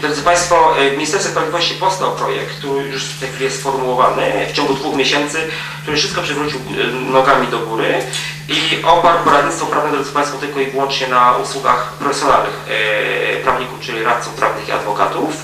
Drodzy Państwo, y, w Sprawiedliwości powstał projekt, który już w tej chwili jest sformułowany w ciągu dwóch miesięcy, który wszystko przywrócił y, nogami do góry i oparł poradnictwo prawne, drodzy Państwo, tylko i wyłącznie na usługach profesjonalnych y, prawników, czyli radców prawnych i adwokatów.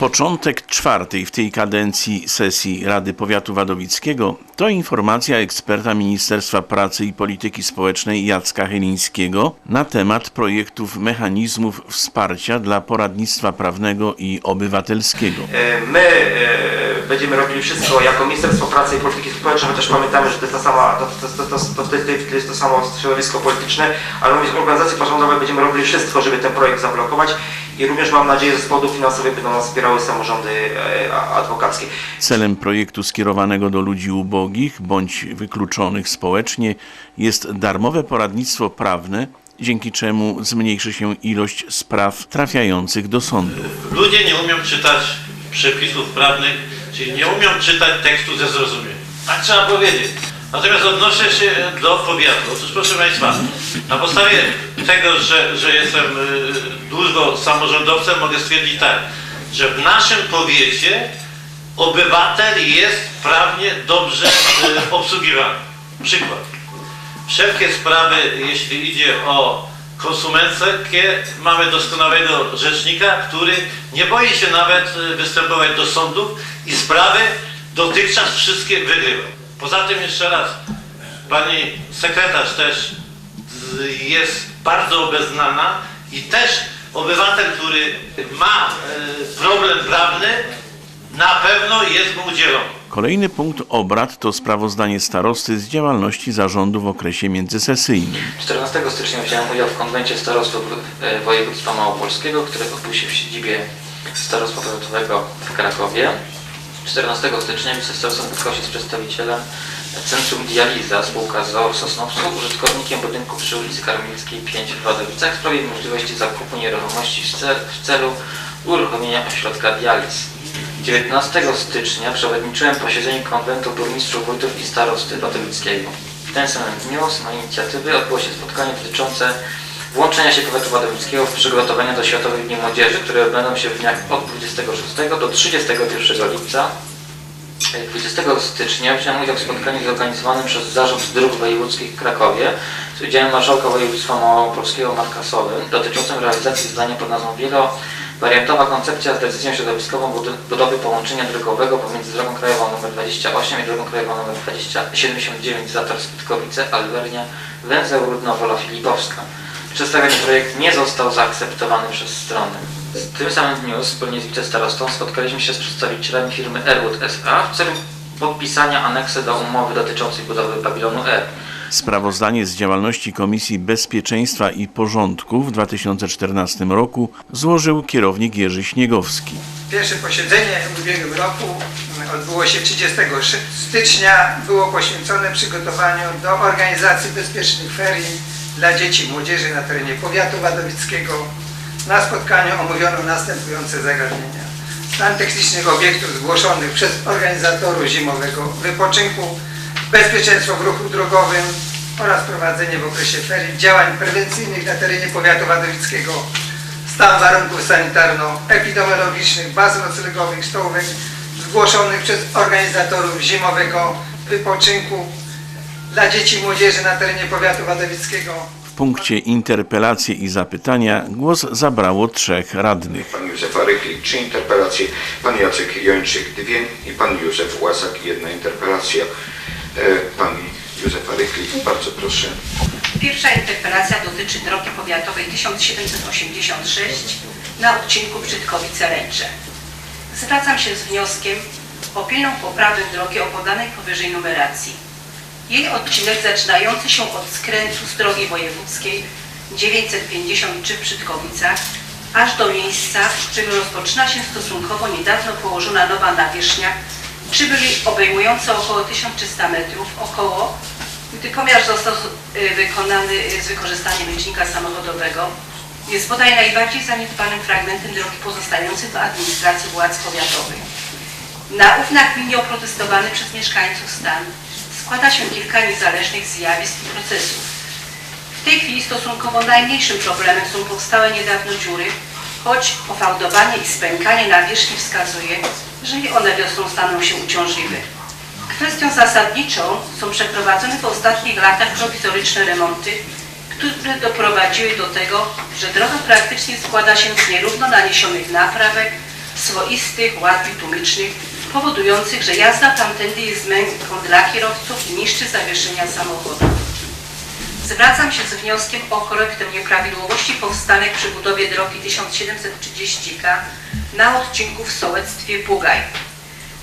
Początek czwartej w tej kadencji sesji Rady Powiatu Wadowickiego to informacja eksperta Ministerstwa Pracy i Polityki Społecznej Jacka Chylińskiego na temat projektów mechanizmów wsparcia dla poradnictwa prawnego i obywatelskiego. E, My e, będziemy robili wszystko jako Ministerstwo Pracy i Polityki Społecznej, chociaż pamiętamy, że to jest ta sama, to, to, to, to, to, chwili jest to samo środowisko polityczne, ale my z organizacji pozarządowej będziemy robili wszystko, żeby ten projekt zablokować i również mam nadzieję, że z powodów finansowych będą nas wspierały samorządy e, adwokackie. Celem projektu skierowanego do ludzi ubogich bądź wykluczonych społecznie jest darmowe poradnictwo prawne, dzięki czemu zmniejszy się ilość spraw trafiających do sądu. Ludzie nie umią czytać przepisów prawnych, czyli nie umią czytać tekstu ze zrozumieniem. Tak trzeba powiedzieć. Natomiast odnoszę się do powiatu. Otóż proszę Państwa, na podstawie tego, że, że jestem y, długo samorządowcem, mogę stwierdzić tak, że w naszym powiecie obywatel jest prawnie dobrze y, obsługiwany. Przykład. Wszelkie sprawy, jeśli idzie o konsumenckie, mamy doskonałego rzecznika, który nie boi się nawet y, występować do sądów i sprawy dotychczas wszystkie wygrywał. Poza tym jeszcze raz, pani sekretarz też jest bardzo obeznana i też obywatel, który ma y, problem prawny, na pewno jest mu udzielony. Kolejny punkt obrad to sprawozdanie starosty z działalności zarządu w okresie międzysesyjnym. 14 stycznia wziąłem udział w konwencie starostów e, województwa małopolskiego, który odbył się w siedzibie starostwa powiatowego w Krakowie. 14 stycznia spotkał się z przedstawicielem Centrum Dializa, spółka ZOO w Sosnowcu, użytkownikiem budynku przy ulicy Karmelskiej 5 w Wadowicach w sprawie możliwości zakupu nieruchomości w cel- w celu uruchomienia ośrodka dializ. 19 stycznia przewodniczyłem posiedzeniu konwentu burmistrzów, wójtów i starosty Wadowickiego. W ten sam dniu z mojej inicjatywy odbyło się spotkanie dotyczące włączenia się powiatu wadowickiego w przygotowania do Światowych Dni Młodzieży, które odbędą się w dniach od 26 do 31 lipca 20 stycznia wziąłem udział w spotkaniu zorganizowanym przez Zarząd Dróg Wojewódzkich w Krakowie z udziałem Marszałka Województwa Małopolskiego Marka Sowy dotyczącym realizacji zadania pod nazwą Wielowariantowa koncepcja z decyzją środowiskową budowy połączenia drogowego pomiędzy drogą krajową nr 28 i drogą krajową nr 20, 79 Zator Spytkowice, Alwernia, Węzeł Rudno Wola Filipowska. Przedstawiony projekt nie został zaakceptowany przez stronę. W tym samym dniu wspólnie z wicestarostą spotkaliśmy się z przedstawicielami firmy Airwood S.A. w celu podpisania aneksy do umowy dotyczącej budowy pawilonu R. Sprawozdanie z działalności Komisji Bezpieczeństwa i Porządku w 2014 roku złożył kierownik Jerzy Śniegowski. Pierwsze posiedzenie w ubiegłym roku odbyło się 30 stycznia. Było poświęcone przygotowaniu do organizacji bezpiecznych ferii dla dzieci i młodzieży na terenie powiatu wadowickiego. Na spotkaniu omówiono następujące zagadnienia. Stan technicznych obiektów zgłoszonych przez organizatorów zimowego wypoczynku, bezpieczeństwo w ruchu drogowym oraz prowadzenie w okresie ferii działań prewencyjnych na terenie powiatu wadowickiego stan warunków sanitarno-epidemiologicznych, baz noclegowych, stołówek zgłoszonych przez organizatorów zimowego wypoczynku dla dzieci i młodzieży na terenie powiatu wadowickiego. W punkcie interpelacje i zapytania głos zabrało trzech radnych. Pan Józef Arychlik, trzy interpelacje, pan Jacek Jończyk, dwie i pan Józef Łasak, jedna interpelacja. E, Pan Józef Arychlik, bardzo proszę. Pierwsza interpelacja dotyczy drogi powiatowej 1786 na odcinku Brzydkowice-Ręcze. Zwracam się z wnioskiem o pilną poprawę drogi o podanej powyżej numeracji. Jej odcinek zaczynający się od skrętu z drogi wojewódzkiej 953 w Brzydkowicach aż do miejsca, w którym rozpoczyna się stosunkowo niedawno położona nowa nawierzchnia, przybyli obejmująca około 1300 metrów, około. Gdy pomiar został y, wykonany y, z wykorzystaniem licznika samochodowego, jest bodaj najbardziej zaniedbanym fragmentem drogi pozostającej do administracji władz powiatowych. Na ów nagminnie oprotestowany przez mieszkańców stan składa się kilka niezależnych zjawisk i procesów. W tej chwili stosunkowo najmniejszym problemem są powstałe niedawno dziury choć ofałdowanie i spękanie nawierzchni wskazuje, że i one wiosną staną się uciążliwe. Kwestią zasadniczą są przeprowadzone w ostatnich latach prowizoryczne remonty, które doprowadziły do tego, że droga praktycznie składa się z nierówno naniesionych naprawek, swoistych łatwiej tłumicznych, powodujących, że jazda tamtędy jest męką dla kierowców i niszczy zawieszenia samochodów. Zwracam się z wnioskiem o korektę nieprawidłowości powstałych przy budowie drogi 1730K na odcinku w sołectwie Bugaj.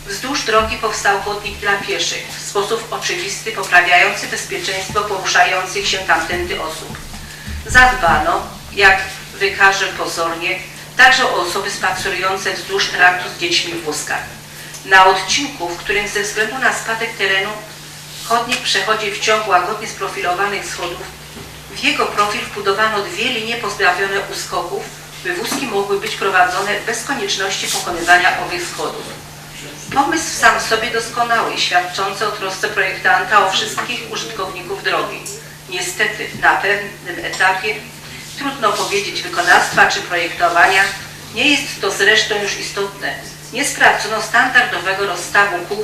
Wzdłuż drogi powstał chodnik dla pieszych, w sposób oczywisty poprawiający bezpieczeństwo poruszających się tamtędy osób. Zadbano, jak wykażę pozornie, także o osoby spacerujące wzdłuż traktu z dziećmi w wózkach. Na odcinku, w którym ze względu na spadek terenu chodnik przechodzi w ciąg łagodnie sprofilowanych schodów, w jego profil wbudowano dwie linie pozbawione uskoków, by wózki mogły być prowadzone bez konieczności pokonywania owych schodów. Pomysł sam w sobie doskonały, świadczący o trosce projektanta o wszystkich użytkowników drogi. Niestety, na pewnym etapie trudno powiedzieć wykonawstwa czy projektowania, nie jest to zresztą już istotne. Nie sprawdzono standardowego rozstawu kół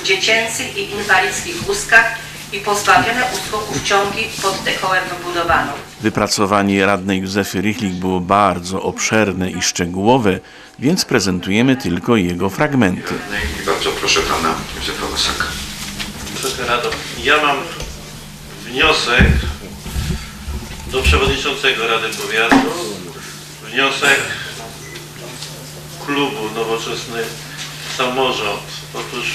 w dziecięcych i inwalidzkich wózkach i pozbawione uskoków ciągi pod dekołem wybudowano. Wypracowanie radnej Józefy Rychlik było bardzo obszerne i szczegółowe, więc prezentujemy tylko jego fragmenty. I bardzo proszę pana Józefa Łasaka. Wysoka Rado, ja mam wniosek do przewodniczącego Rady Powiatu, wniosek klubu Nowoczesny Samorząd. Otóż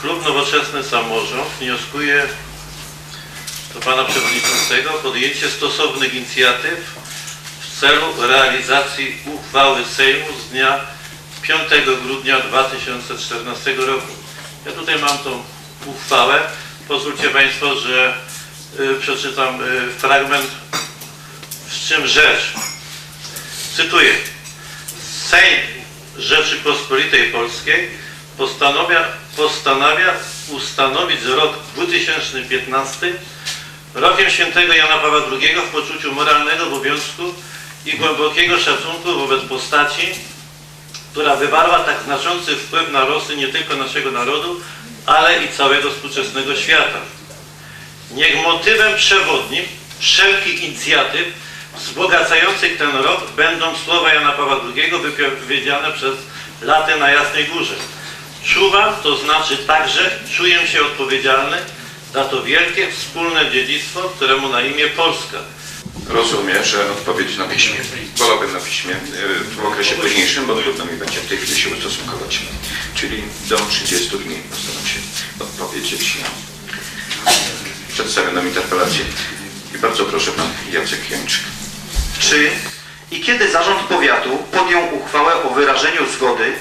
klub Nowoczesny Samorząd wnioskuje do pana przewodniczącego podjęcie stosownych inicjatyw w celu realizacji uchwały Sejmu z dnia 5 grudnia 2014 roku. Ja tutaj mam tą uchwałę. Pozwólcie Państwo, że y, przeczytam y, fragment, w czym rzecz. Cytuję. Sejm Rzeczypospolitej Polskiej postanawia, postanawia ustanowić rok 2015 rokiem świętego Jana Pawła II w poczuciu moralnego obowiązku i głębokiego szacunku wobec postaci, która wywarła tak znaczący wpływ na losy nie tylko naszego narodu, ale i całego współczesnego świata. Niech motywem przewodnim wszelkich inicjatyw wzbogacających ten rok będą słowa Jana Pawła II wypowiedziane przez latę na Jasnej Górze. Czuwam, to znaczy także czuję się odpowiedzialny za to wielkie wspólne dziedzictwo, któremu na imię Polska. Rozumiem, że odpowiedź na piśmie. Wolałbym na piśmie y, w okresie późniejszym, bo trudno mi będzie w tej chwili się ustosunkować. Czyli do 30 dni postaram się odpowiedzieć na przedstawioną interpelację. I bardzo proszę pan Jacek Jańczyk. Czy i kiedy Zarząd Powiatu podjął uchwałę o wyrażeniu zgody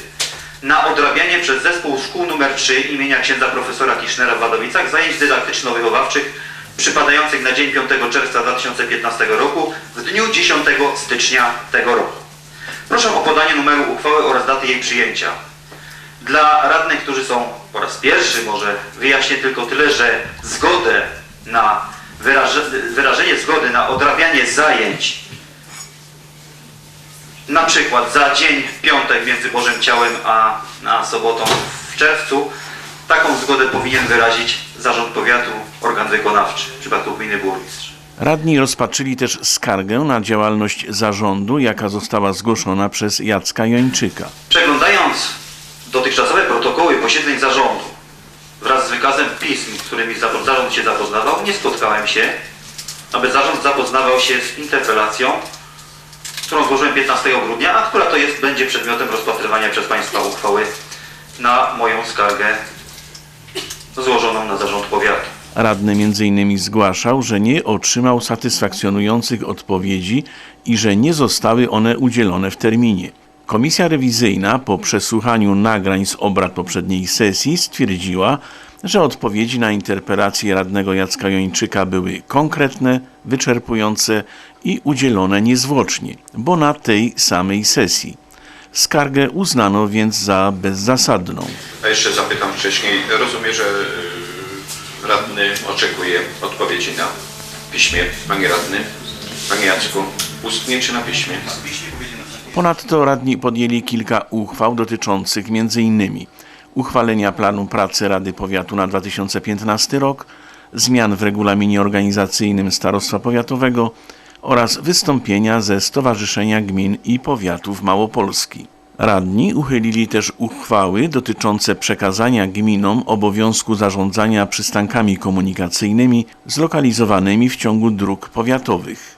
na odrabianie przez zespół szkół nr 3 imienia księdza profesora Kisznera w Wadowicach zajęć dydaktyczno-wychowawczych przypadających na dzień 5 czerwca 2015 roku w dniu 10 stycznia tego roku. Proszę o podanie numeru uchwały oraz daty jej przyjęcia. Dla radnych, którzy są po raz pierwszy, może wyjaśnię tylko tyle, że zgodę na wyraże, wyrażenie zgody na odrabianie zajęć na przykład za dzień piątek między Bożym Ciałem a, a sobotą w czerwcu taką zgodę powinien wyrazić Zarząd Powiatu, organ wykonawczy, w przypadku gminy burmistrz. Radni rozpatrzyli też skargę na działalność zarządu, jaka została zgłoszona przez Jacka Jończyka. Przeglądając dotychczasowe protokoły posiedzeń zarządu wraz z wykazem pism, z którymi za- zarząd się zapoznawał, nie spotkałem się, aby zarząd zapoznawał się z interpelacją, którą złożyłem 15 grudnia, a która to jest, będzie przedmiotem rozpatrywania przez Państwa uchwały na moją skargę złożoną na zarząd powiatu. Radny m.in. zgłaszał, że nie otrzymał satysfakcjonujących odpowiedzi i że nie zostały one udzielone w terminie. Komisja rewizyjna po przesłuchaniu nagrań z obrad poprzedniej sesji stwierdziła, że odpowiedzi na interpelację radnego Jacka Jończyka były konkretne, wyczerpujące i udzielone niezwłocznie, bo na tej samej sesji. Skargę uznano więc za bezzasadną. A jeszcze zapytam wcześniej. Rozumiem, że y, radny oczekuje odpowiedzi na piśmie. Panie radny, panie Jacku, ustnie czy na piśmie? Ponadto radni podjęli kilka uchwał dotyczących m.in. uchwalenia planu pracy Rady Powiatu na 2015 rok, zmian w regulaminie organizacyjnym Starostwa Powiatowego oraz wystąpienia ze Stowarzyszenia Gmin i Powiatów Małopolski. Radni uchylili też uchwały dotyczące przekazania gminom obowiązku zarządzania przystankami komunikacyjnymi zlokalizowanymi w ciągu dróg powiatowych.